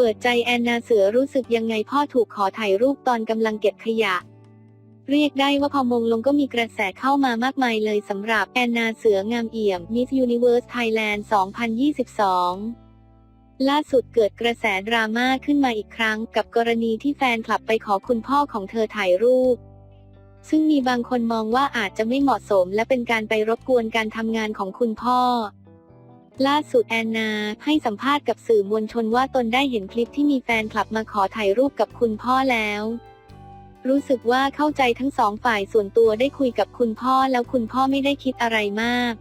เปิดใจแอนนาเสือรู้สึกยังไงพ่อถูกขอถ่ายรูปตอนกำลังเก็บขยะ เรียกได้ว่าพอมงลงก็มีกระแสเข้ามามากมายเลยสำหรับแอนนาเสืองามเอี่ยม Miss Universe Thailand 2022ล่าสุดเกิดกระแสดราม่าขึ้นมาอีกครั้ง กับกรณีที่แฟนคลับไปขอคุณพ่อของเธอถ่ายรูป ซึ่งมีบางคนมองว่าอาจจะไม่เหมาะสมและเป็นการไปรบกวนการทำงานของคุณพ่อ ล่าสุดแอนนาให้สัมภาษณ์กับสื่อมวลชนว่าตนได้เห็นคลิปที่มีแฟนคลับมาขอถ่ายรูปกับคุณพ่อแล้ว รู้สึกว่าเข้าใจทั้งสองฝ่ายส่วนตัวได้คุยกับคุณพ่อแล้วคุณพ่อไม่ได้คิดอะไรมาก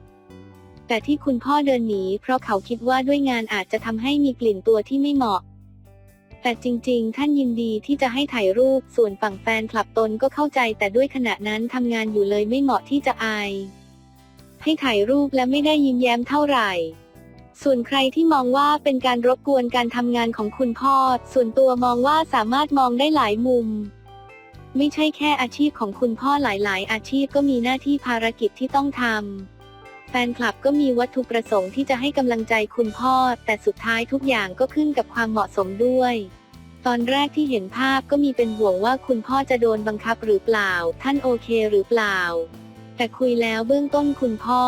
แต่ที่คุณพ่อเดินหนีเพราะเขาคิดว่าด้วยงานอาจจะทำให้มีกลิ่นตัวที่ไม่เหมาะ แต่จริงๆ ท่านยินดีที่จะให้ถ่ายรูปส่วนฝั่งแฟนคลับตนก็เข้าใจ แต่ด้วยขณะนั้นทำงานอยู่เลยไม่เหมาะที่จะอายให้ถ่ายรูปและไม่ได้ยิ้มแย้มเท่าไหร่ ส่วนใครที่มองว่าเป็นการรบกวนการทำงานของคุณพ่อ ส่วนตัวมองว่าสามารถมองได้หลายมุม ไม่ใช่แค่อาชีพของคุณพ่อหลาย ๆ อาชีพก็มีหน้าที่ภารกิจที่ต้องทำ แฟนคลับก็มีวัตถุประสงค์ที่จะให้กำลังใจคุณพ่อ แต่สุดท้ายทุกอย่างก็ขึ้นกับความเหมาะสมด้วย ตอนแรกที่เห็นภาพก็มีเป็นห่วงว่าคุณพ่อจะโดนบังคับหรือเปล่า ท่านโอเคหรือเปล่า แต่คุยแล้วเบื้องต้นคุณพ่อ